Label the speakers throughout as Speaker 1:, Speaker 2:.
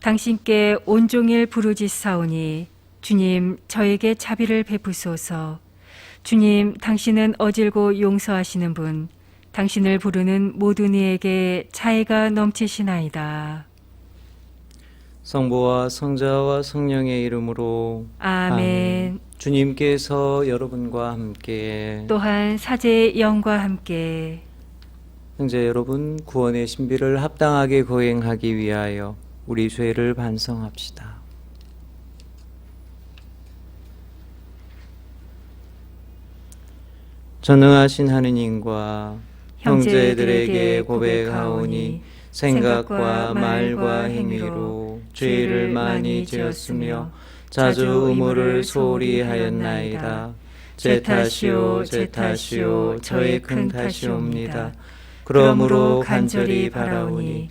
Speaker 1: 당신께 온종일 부르짖사오니 주님 저에게 자비를 베푸소서. 주님 당신은 어질고 용서하시는 분. 당신을 부르는 모든 이에게 자애가 넘치시나이다.
Speaker 2: 성부와 성자와 성령의 이름으로
Speaker 1: 아멘.
Speaker 2: 주님께서 여러분과 함께
Speaker 1: 또한 사제의 영과 함께
Speaker 2: 형제 여러분 구원의 신비를 합당하게 거행하기 위하여 우리 죄를 반성합시다. 전능하신 하느님과 형제들에게 고백하오니 생각과 말과 행위로 죄를 많이 지었으며 자주 의무를 소홀히 하였나이다. 제 탓이요 제 탓이요 저의 큰 탓이옵니다. 그러므로 간절히 바라오니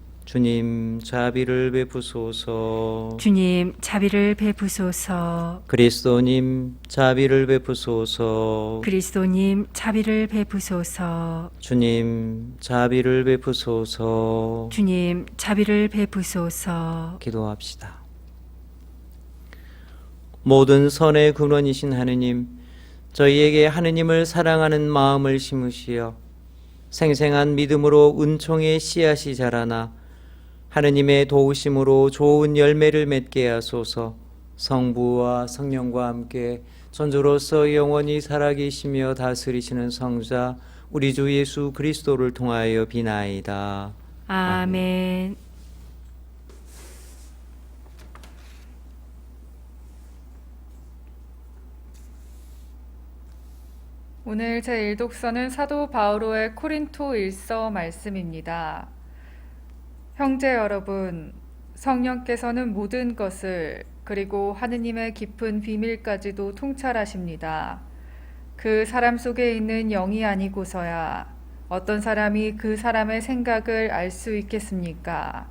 Speaker 2: 주님 자비를 베푸소서.
Speaker 1: 주님 자비를 베푸소서.
Speaker 2: 그리스도님 자비를 베푸소서.
Speaker 1: 그리스도님 자비를 베푸소서.
Speaker 2: 주님 자비를 베푸소서.
Speaker 1: 주님 자비를 베푸소서.
Speaker 2: 기도합시다. 모든 선의 근원이신 하느님, 저희에게 하느님을 사랑하는 마음을 심으시어 생생한 믿음으로 은총의 씨앗이 자라나 하느님의 도우심으로 좋은 열매를 맺게 하소서. 성부와 성령과 함께 전조로서 영원히 살아계시며 다스리시는 성자 우리 주 예수 그리스도를 통하여 비나이다.
Speaker 1: 아멘.
Speaker 3: 오늘 제 1독서는 사도 바오로의 코린토 일서 말씀입니다. 형제 여러분, 성령께서는 모든 것을 그리고 하느님의 깊은 비밀까지도 통찰하십니다. 그 사람 속에 있는 영이 아니고서야 어떤 사람이 그 사람의 생각을 알 수 있겠습니까?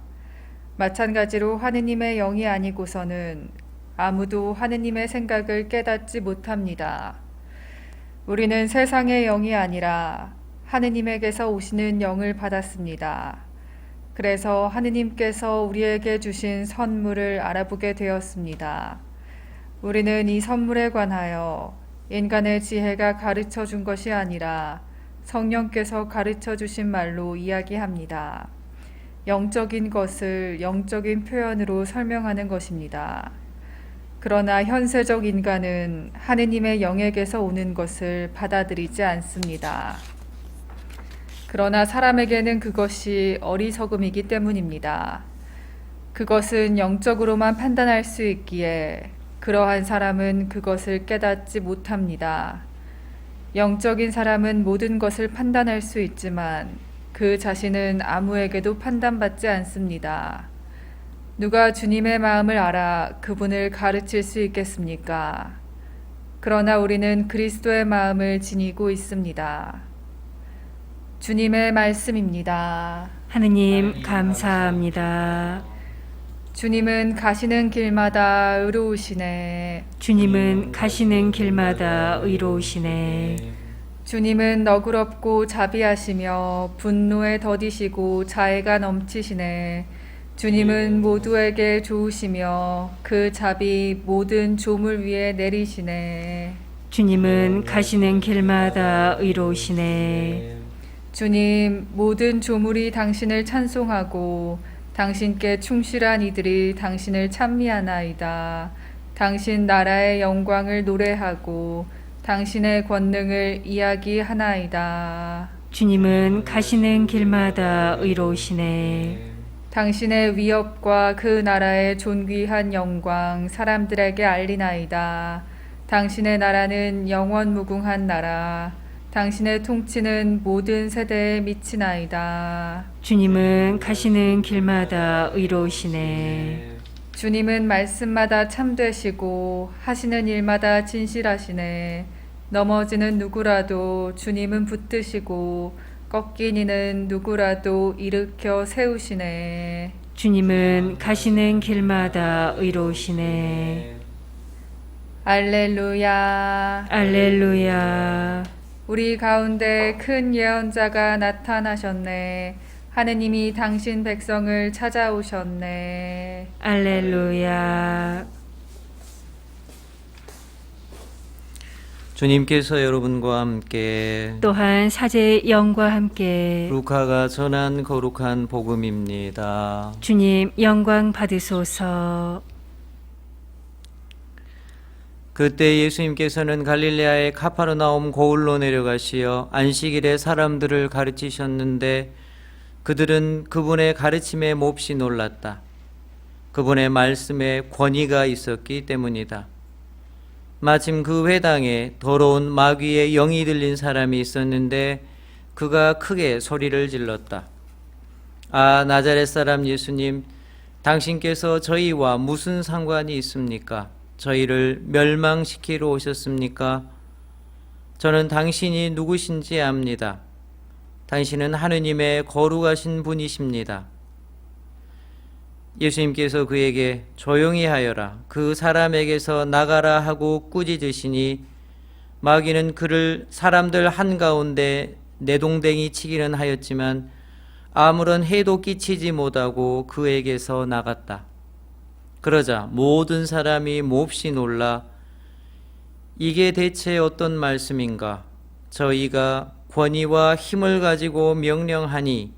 Speaker 3: 마찬가지로 하느님의 영이 아니고서는 아무도 하느님의 생각을 깨닫지 못합니다. 우리는 세상의 영이 아니라 하느님에게서 오시는 영을 받았습니다. 그래서 하느님께서 우리에게 주신 선물을 알아보게 되었습니다. 우리는 이 선물에 관하여 인간의 지혜가 가르쳐 준 것이 아니라 성령께서 가르쳐 주신 말로 이야기합니다. 영적인 것을 영적인 표현으로 설명하는 것입니다. 그러나 현세적 인간은 하느님의 영에게서 오는 것을 받아들이지 않습니다. 그러나 사람에게는 그것이 어리석음이기 때문입니다. 그것은 영적으로만 판단할 수 있기에 그러한 사람은 그것을 깨닫지 못합니다. 영적인 사람은 모든 것을 판단할 수 있지만 그 자신은 아무에게도 판단받지 않습니다. 누가 주님의 마음을 알아 그분을 가르칠 수 있겠습니까? 그러나 우리는 그리스도의 마음을 지니고 있습니다. 주님의 말씀입니다.
Speaker 1: 하느님 감사합니다.
Speaker 3: 주님은 가시는 길마다 의로우시네.
Speaker 1: 주님은 가시는 길마다 의로우시네.
Speaker 3: 주님은 너그럽고 자비하시며 분노에 더디시고 자애가 넘치시네. 주님은 모두에게 좋으시며 그 자비 모든 조물 위에 내리시네.
Speaker 1: 주님은 가시는 길마다 의로우시네.
Speaker 3: 주님, 모든 조물이 당신을 찬송하고 당신께 충실한 이들이 당신을 찬미하나이다. 당신 나라의 영광을 노래하고 당신의 권능을 이야기하나이다.
Speaker 1: 주님은 가시는 길마다 의로우시네.
Speaker 3: 당신의 위협과 그 나라의 존귀한 영광 사람들에게 알리나이다. 당신의 나라는 영원 무궁한 나라. 당신의 통치는 모든 세대에 미치나이다.
Speaker 1: 주님은 가시는 길마다 의로우시네.
Speaker 3: 주님은 말씀마다 참되시고 하시는 일마다 진실하시네. 넘어지는 누구라도 주님은 붙드시고 꺾인 이는 누구라도 일으켜 세우시네.
Speaker 1: 주님은 가시는 길마다 의로우시네.
Speaker 3: 알렐루야.
Speaker 1: 알렐루야.
Speaker 3: 우리 가운데 큰 예언자가 나타나셨네. 하느님이 당신 백성을 찾아오셨네.
Speaker 1: 알렐루야.
Speaker 2: 주님께서 여러분과 함께
Speaker 1: 또한 사제의 영과 함께
Speaker 2: 루카가 전한 거룩한 복음입니다.
Speaker 1: 주님 영광 받으소서.
Speaker 2: 그때 예수님께서는 갈릴레아의 카파르나움 고을로 내려가시어 안식일에 사람들을 가르치셨는데 그들은 그분의 가르침에 몹시 놀랐다. 그분의 말씀에 권위가 있었기 때문이다. 마침 그 회당에 더러운 마귀의 영이 들린 사람이 있었는데 그가 크게 소리를 질렀다. 아, 나자렛 사람 예수님, 당신께서 저희와 무슨 상관이 있습니까? 저희를 멸망시키러 오셨습니까? 저는 당신이 누구신지 압니다. 당신은 하느님의 거룩하신 분이십니다. 예수님께서 그에게 조용히 하여라. 그 사람에게서 나가라 하고 꾸짖으시니 마귀는 그를 사람들 한가운데 내동댕이 치기는 하였지만 아무런 해도 끼치지 못하고 그에게서 나갔다. 그러자 모든 사람이 몹시 놀라 이게 대체 어떤 말씀인가? 저희가 권위와 힘을 가지고 명령하니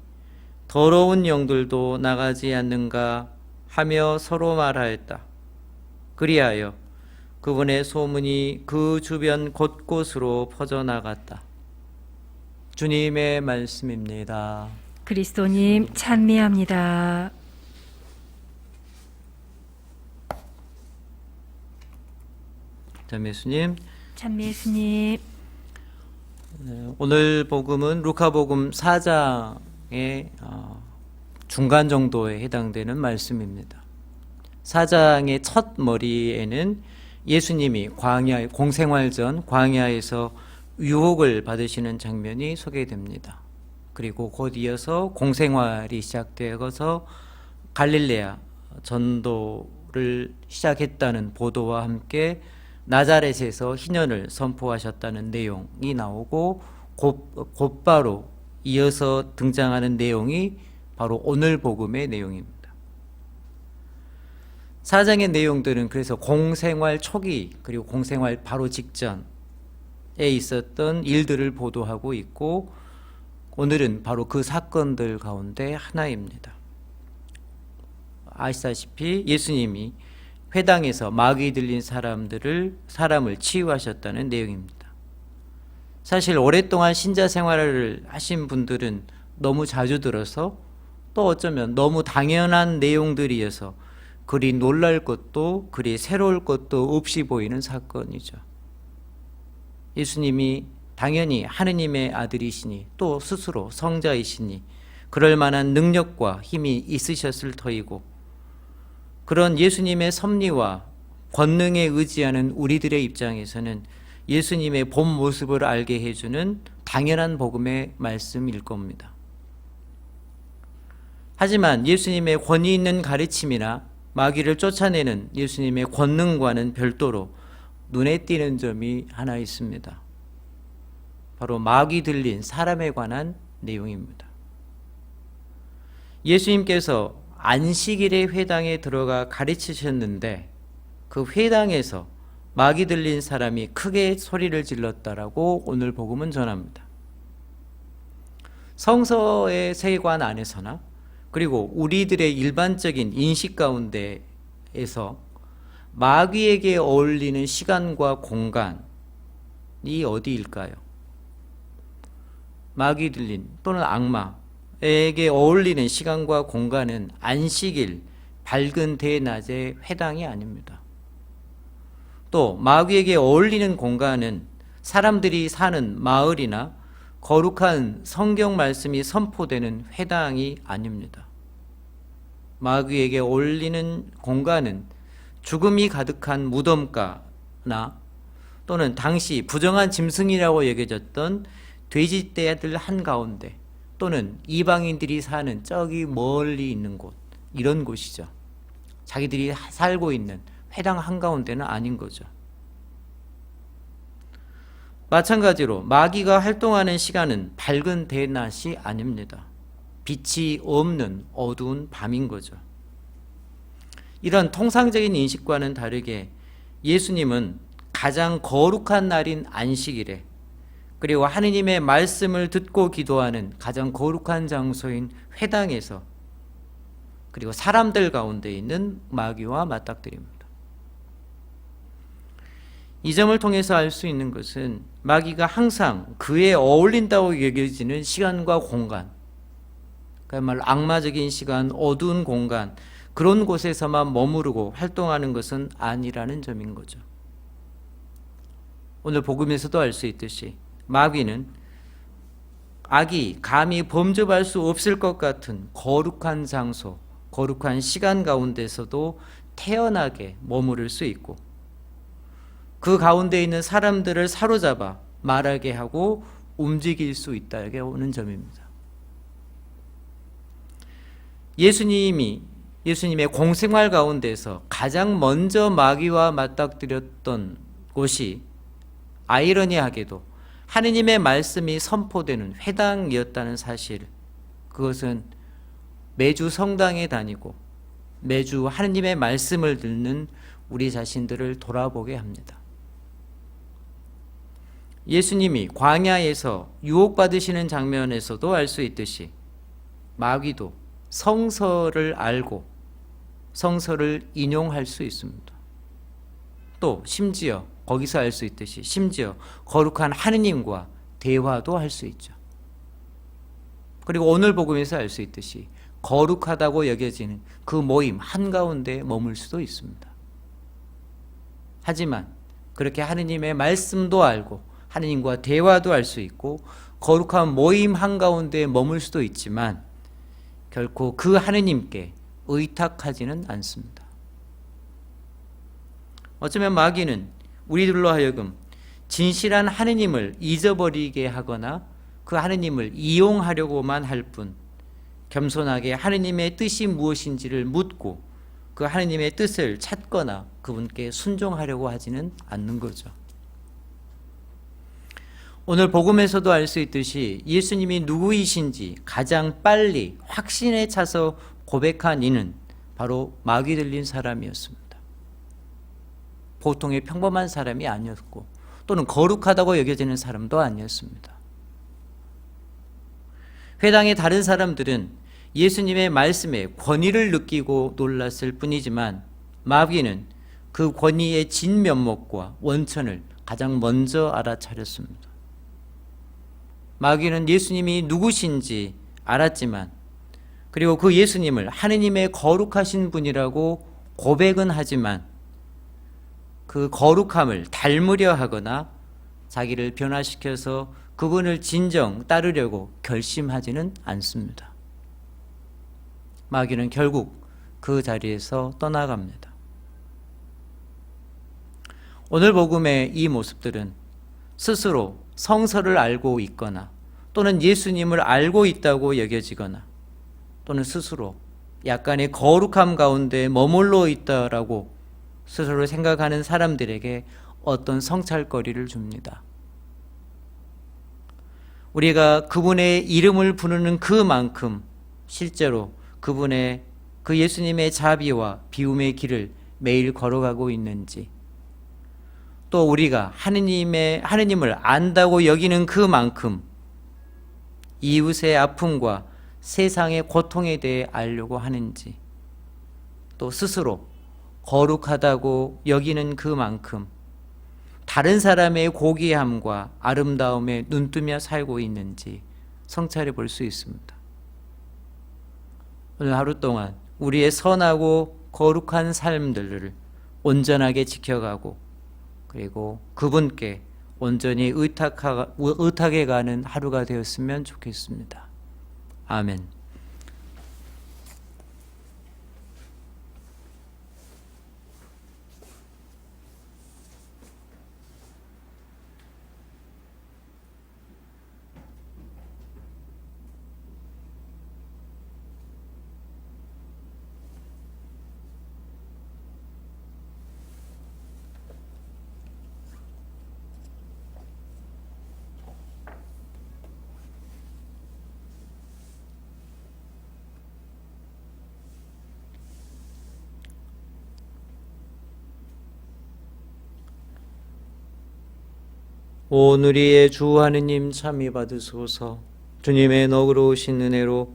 Speaker 2: 더러운 영들도 나가지 않는가 하며 서로 말하였다. 그리하여 그분의 소문이 그 주변 곳곳으로 퍼져나갔다. 주님의 말씀입니다.
Speaker 1: 그리스도님 찬미합니다.
Speaker 2: 자, 예수님.
Speaker 1: 찬미 예수님.
Speaker 2: 네, 오늘 복음은 루카복음 4장의 어, 중간 정도에 해당되는 말씀입니다. 4장의 첫 머리에는 예수님이 광야 공생활 전 광야에서 유혹을 받으시는 장면이 소개됩니다. 그리고 곧 이어서 공생활이 시작되어서 갈릴레아 전도를 시작했다는 보도와 함께 나자렛에서 희년을 선포하셨다는 내용이 나오고 곧, 곧바로 이어서 등장하는 내용이 바로 오늘 복음의 내용입니다. 사장의 내용들은 그래서 공생활 초기 그리고 공생활 바로 직전에 있었던 일들을 보도하고 있고 오늘은 바로 그 사건들 가운데 하나입니다. 아시다시피 예수님이 회당에서 마귀 들린 사람들을 사람을 치유하셨다는 내용입니다. 사실 오랫동안 신자 생활을 하신 분들은 너무 자주 들어서 또 어쩌면 너무 당연한 내용들이어서 그리 놀랄 것도 그리 새로울 것도 없이 보이는 사건이죠. 예수님이 당연히 하느님의 아들이시니 또 스스로 성자이시니 그럴 만한 능력과 힘이 있으셨을 터이고 그런 예수님의 섭리와 권능에 의지하는 우리들의 입장에서는 예수님의 본 모습을 알게 해주는 당연한 복음의 말씀일 겁니다. 하지만 예수님의 권위 있는 가르침이나 마귀를 쫓아내는 예수님의 권능과는 별도로 눈에 띄는 점이 하나 있습니다. 바로 마귀 들린 사람에 관한 내용입니다. 예수님께서 안식일에 회당에 들어가 가르치셨는데 그 회당에서 마귀 들린 사람이 크게 소리를 질렀다라고 오늘 복음은 전합니다. 성서의 세관 안에서나 그리고 우리들의 일반적인 인식 가운데에서 마귀에게 어울리는 시간과 공간이 어디일까요? 마귀 들린 또는 악마 에게 어울리는 시간과 공간은 안식일 밝은 대낮의 회당이 아닙니다. 또 마귀에게 어울리는 공간은 사람들이 사는 마을이나 거룩한 성경 말씀이 선포되는 회당이 아닙니다. 마귀에게 어울리는 공간은 죽음이 가득한 무덤가나 또는 당시 부정한 짐승이라고 여겨졌던 돼지떼들 한가운데 또는 이방인들이 사는 저기 멀리 있는 곳 이런 곳이죠. 자기들이 살고 있는 회당 한가운데는 아닌 거죠. 마찬가지로 마귀가 활동하는 시간은 밝은 대낮이 아닙니다. 빛이 없는 어두운 밤인 거죠. 이런 통상적인 인식과는 다르게 예수님은 가장 거룩한 날인 안식일에 그리고 하느님의 말씀을 듣고 기도하는 가장 거룩한 장소인 회당에서 그리고 사람들 가운데 있는 마귀와 맞닥뜨립니다. 이 점을 통해서 알 수 있는 것은 마귀가 항상 그에 어울린다고 여겨지는 시간과 공간, 그야말로 악마적인 시간, 어두운 공간, 그런 곳에서만 머무르고 활동하는 것은 아니라는 점인 거죠. 오늘 복음에서도 알 수 있듯이 마귀는 악이 감히 범접할 수 없을 것 같은 거룩한 장소, 거룩한 시간 가운데서도 태연하게 머무를 수 있고 그 가운데 있는 사람들을 사로잡아 말하게 하고 움직일 수 있다게 오는 점입니다. 예수님이 예수님의 공생활 가운데서 가장 먼저 마귀와 맞닥뜨렸던 곳이 아이러니하게도 하느님의 말씀이 선포되는 회당이었다는 사실 그것은 매주 성당에 다니고 매주 하느님의 말씀을 듣는 우리 자신들을 돌아보게 합니다. 예수님이 광야에서 유혹받으시는 장면에서도 알 수 있듯이 마귀도 성서를 알고 성서를 인용할 수 있습니다. 또 심지어 거기서 알 수 있듯이 심지어 거룩한 하느님과 대화도 할 수 있죠. 그리고 오늘 복음에서 알 수 있듯이 거룩하다고 여겨지는 그 모임 한가운데 머물 수도 있습니다. 하지만 그렇게 하느님의 말씀도 알고 하느님과 대화도 할 수 있고 거룩한 모임 한가운데 머물 수도 있지만 결코 그 하느님께 의탁하지는 않습니다. 어쩌면 마귀는 우리들로 하여금 진실한 하느님을 잊어버리게 하거나 그 하느님을 이용하려고만 할 뿐 겸손하게 하느님의 뜻이 무엇인지를 묻고 그 하느님의 뜻을 찾거나 그분께 순종하려고 하지는 않는 거죠. 오늘 복음에서도 알 수 있듯이 예수님이 누구이신지 가장 빨리 확신에 차서 고백한 이는 바로 마귀 들린 사람이었습니다. 보통의 평범한 사람이 아니었고 또는 거룩하다고 여겨지는 사람도 아니었습니다. 회당의 다른 사람들은 예수님의 말씀에 권위를 느끼고 놀랐을 뿐이지만 마귀는 그 권위의 진면목과 원천을 가장 먼저 알아차렸습니다. 마귀는 예수님이 누구신지 알았지만 그리고 그 예수님을 하느님의 거룩하신 분이라고 고백은 하지만 그 거룩함을 닮으려 하거나 자기를 변화시켜서 그분을 진정 따르려고 결심하지는 않습니다. 마귀는 결국 그 자리에서 떠나갑니다. 오늘 복음의 이 모습들은 스스로 성서를 알고 있거나 또는 예수님을 알고 있다고 여겨지거나 또는 스스로 약간의 거룩함 가운데 머물러 있다라고 스스로 생각하는 사람들에게 어떤 성찰거리를 줍니다. 우리가 그분의 이름을 부르는 그만큼 실제로 그분의 그 예수님의 자비와 비움의 길을 매일 걸어가고 있는지 또 우리가 하느님의 하느님을 안다고 여기는 그만큼 이웃의 아픔과 세상의 고통에 대해 알려고 하는지 또 스스로 거룩하다고 여기는 그만큼 다른 사람의 고귀함과 아름다움에 눈뜨며 살고 있는지 성찰해 볼 수 있습니다. 오늘 하루 동안 우리의 선하고 거룩한 삶들을 온전하게 지켜가고 그리고 그분께 온전히 의탁하, 의탁해 가는 하루가 되었으면 좋겠습니다. 아멘. 오늘이의 주 하느님 참이 받으소서. 주님의 너그러우신 은혜로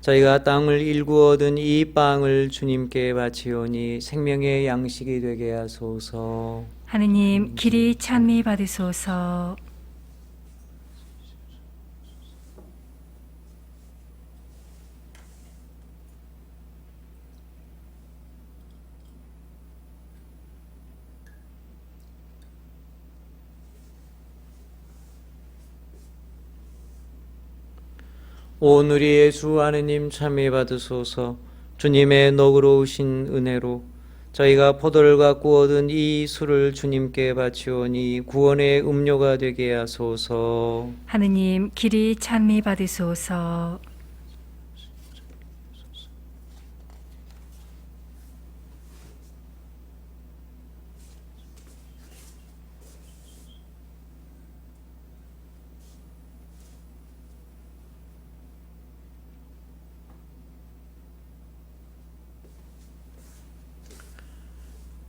Speaker 2: 저희가 땅을 일구 얻은 이 빵을 주님께 바치오니 생명의 양식이 되게 하소서.
Speaker 1: 하느님 길이 찬미 받으소서
Speaker 2: 오늘이의 주 하느님 참여 받으소서. 주님의 너그러우신 은혜로 저희가 포도를 갖고 얻은 이 술을 주님께 바치오니 구원의 음료가 되게 하소서.
Speaker 1: 하느님 길이 찬미 받으소서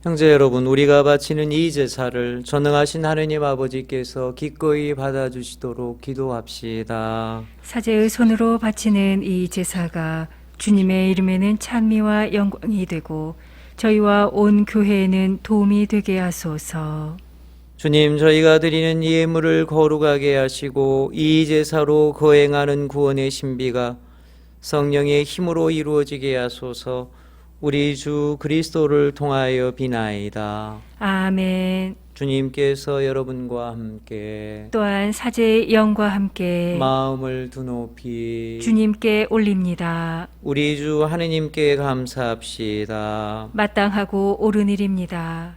Speaker 2: 형제 여러분 우리가 바치는 이 제사를 전능하신 하느님 아버지께서 기꺼이 받아주시도록 기도합시다.
Speaker 1: 사제의 손으로 바치는 이 제사가 주님의 이름에는 찬미와 영광이 되고 저희와 온 교회에는 도움이 되게 하소서.
Speaker 2: 주님 저희가 드리는 예물을 거룩하게 하시고 이 제사로 거행하는 구원의 신비가 성령의 힘으로 이루어지게 하소서 우리 주 그리스도를 통하여 비나이다.
Speaker 1: 아멘
Speaker 2: 주님께서 여러분과 함께
Speaker 1: 또한 사제의 영과 함께
Speaker 2: 마음을 두높이
Speaker 1: 주님께 올립니다
Speaker 2: 우리 주 하느님께 감사합시다.
Speaker 1: 마땅하고 옳은 일입니다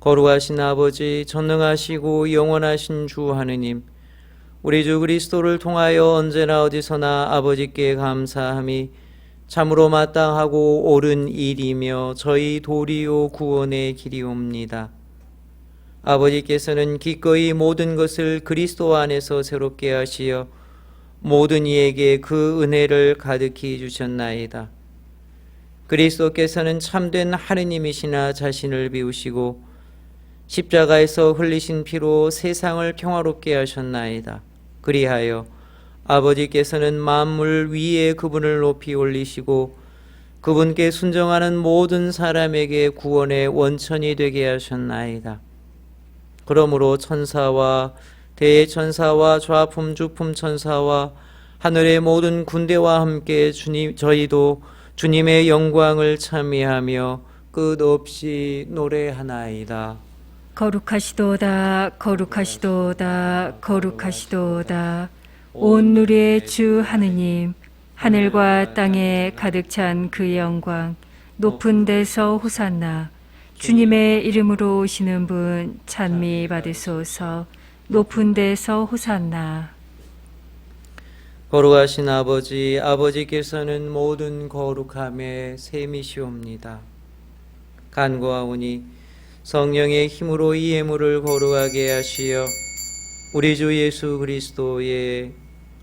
Speaker 2: 거룩하신 아버지 전능하시고 영원하신 주 하느님 우리 주 그리스도를 통하여 언제나 어디서나 아버지께 감사함이 참으로 마땅하고 옳은 일이며 저희 도리요 구원의 길이옵니다. 아버지께서는 기꺼이 모든 것을 그리스도 안에서 새롭게 하시어 모든 이에게 그 은혜를 가득히 주셨나이다. 그리스도께서는 참된 하느님이시나 자신을 비우시고 십자가에서 흘리신 피로 세상을 평화롭게 하셨나이다. 그리하여 아버지께서는 만물 위에 그분을 높이 올리시고 그분께 순종하는 모든 사람에게 구원의 원천이 되게 하셨나이다. 그러므로 천사와 대천사와 좌품 주품 천사와 하늘의 모든 군대와 함께 주님 저희도 주님의 영광을 참여하며 끝없이 노래하나이다.
Speaker 1: 거룩하시도다 거룩하시도다 거룩하시도다 온 누리의 주 하느님 하늘과 땅에 가득 찬그 영광 높은 데서 호산나 주님의 이름으로 오시는 분 찬미 받으소서 높은 데서 호산나
Speaker 2: 거룩하신 아버지, 아버지께서는 모든 거룩함에 셈이시옵니다. 간구하오니 성령의 힘으로 이 예물을 거룩하게 하시어 우리 주 예수 그리스도의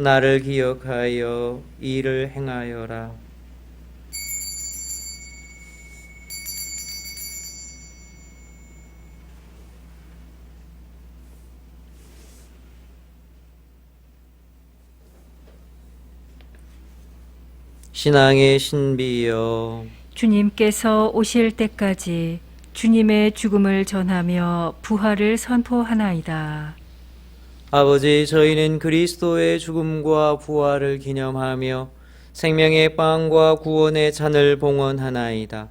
Speaker 2: 나를 기억하여 이를 행하여라. 신앙의 신비여
Speaker 1: 주님께서 오실 때까지 주님의 죽음을 전하며 부활을 선포하나이다.
Speaker 2: 아버지 저희는 그리스도의 죽음과 부활을 기념하며 생명의 빵과 구원의 잔을 봉헌하나이다.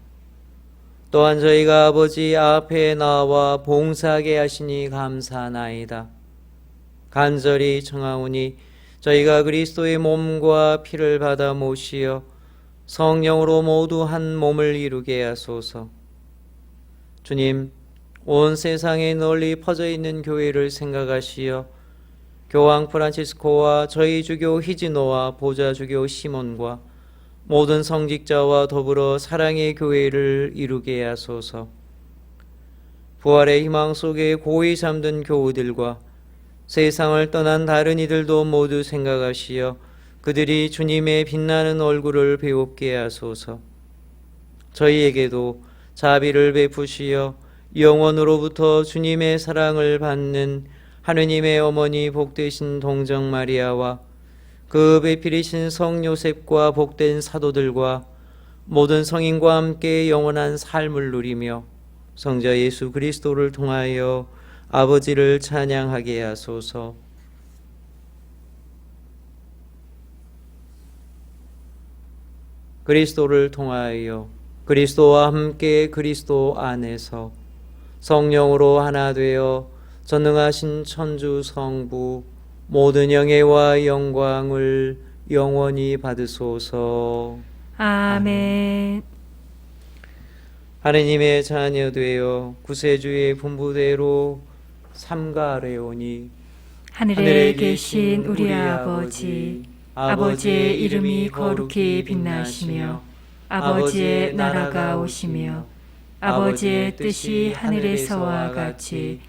Speaker 2: 또한 저희가 아버지 앞에 나와 봉사하게 하시니 감사하나이다. 간절히 청하오니 저희가 그리스도의 몸과 피를 받아 모시어 성령으로 모두 한 몸을 이루게 하소서. 주님, 온 세상에 널리 퍼져 있는 교회를 생각하시어 교황 프란치스코와 저희 주교 히지노와 보좌 주교 시몬과 모든 성직자와 더불어 사랑의 교회를 이루게 하소서. 부활의 희망 속에 고이 잠든 교우들과 세상을 떠난 다른 이들도 모두 생각하시어 그들이 주님의 빛나는 얼굴을 배웁게 하소서. 저희에게도 자비를 베푸시어 영원으로부터 주님의 사랑을 받는 하느님의 어머니 복되신 동정 마리아와 그 배필이신 성 요셉과 복된 사도들과 모든 성인과 함께 영원한 삶을 누리며 성자 예수 그리스도를 통하여 아버지를 찬양하게 하소서. 그리스도를 통하여 그리스도와 함께 그리스도 안에서 성령으로 하나 되어 전능하신 천주 성부 모든 영예와 영광을 영원히 받으소서.
Speaker 1: 아멘.
Speaker 2: 하느님의 자녀 되어 구세주의 분부대로 삼가하려오니
Speaker 1: 하늘에 계신 우리 아버지, 아버지의 이름이 거룩히 빛나시며, 아버지의 나라가 오시며, 아버지의 뜻이 하늘에서와 같이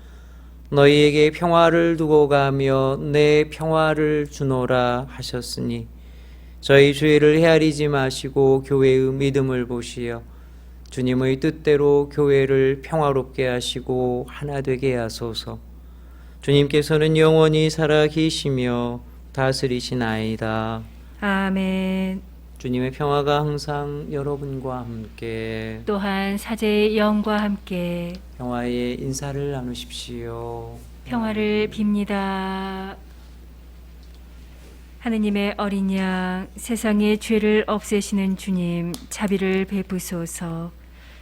Speaker 2: 너희에게 평화를 두고 가며 내 평화를 주노라 하셨으니 저희 죄를 헤아리지 마시고 교회의 믿음을 보시어 주님의 뜻대로 교회를 평화롭게 하시고 하나 되게 하소서. 주님께서는 영원히 살아 계시며 다스리시나이다.
Speaker 1: 아멘.
Speaker 2: 주님의 평화가 항상 여러분과 함께
Speaker 1: 또한 사제의 영과 함께
Speaker 2: 평화의 인사를 나누십시오.
Speaker 1: 평화를 빕니다. 하느님의 어린 양, 세상의 죄를 없애시는 주님, 자비를 베푸소서.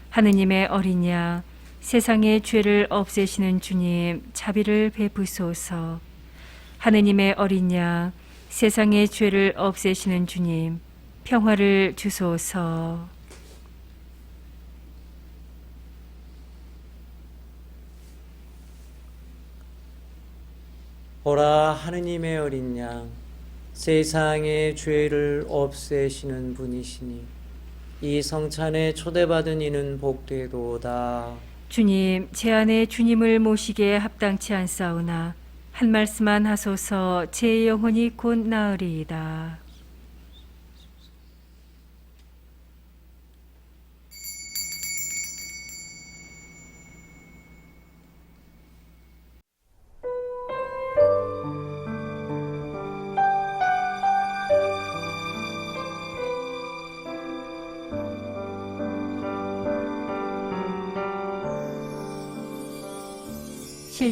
Speaker 1: 하느님의 어린 양, 세상의 죄를 없애시는 주님, 자비를 베푸소서. 하느님의 어린 양, 세상의 죄를 없애시는 주님, 평화를 주소서.
Speaker 2: 보라 하느님의 어린 양 세상의 죄를 없애시는 분이시니 이 성찬에 초대받은 이는 복되도다.
Speaker 1: 주님, 제 안에 주님을 모시기에 합당치 않사오나 한 말씀만 하소서 제 영혼이 곧 나으리이다.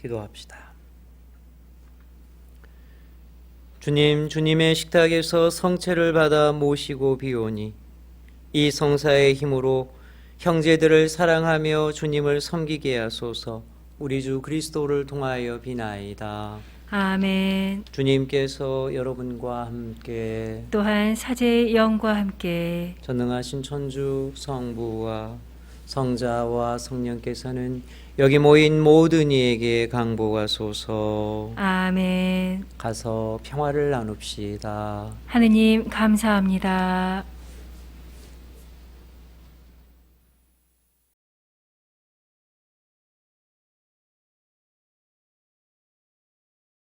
Speaker 2: 기도합시다. 주님, 주님의 식탁에서 성체를 받아 모시고 비오니 이 성사의 힘으로 형제들을 사랑하며 주님을 섬기게 하소서. 우리 주 그리스도를 통하여 비나이다.
Speaker 1: 아멘.
Speaker 2: 주님께서 여러분과 함께
Speaker 1: 또한 사제의 영과 함께
Speaker 2: 전능하신 천주 성부와 성자와 성령께서는 여기 모인 모든 이에게 강복하소서.
Speaker 1: 아멘.
Speaker 2: 가서 평화를 나눕시다.
Speaker 1: 하느님 감사합니다.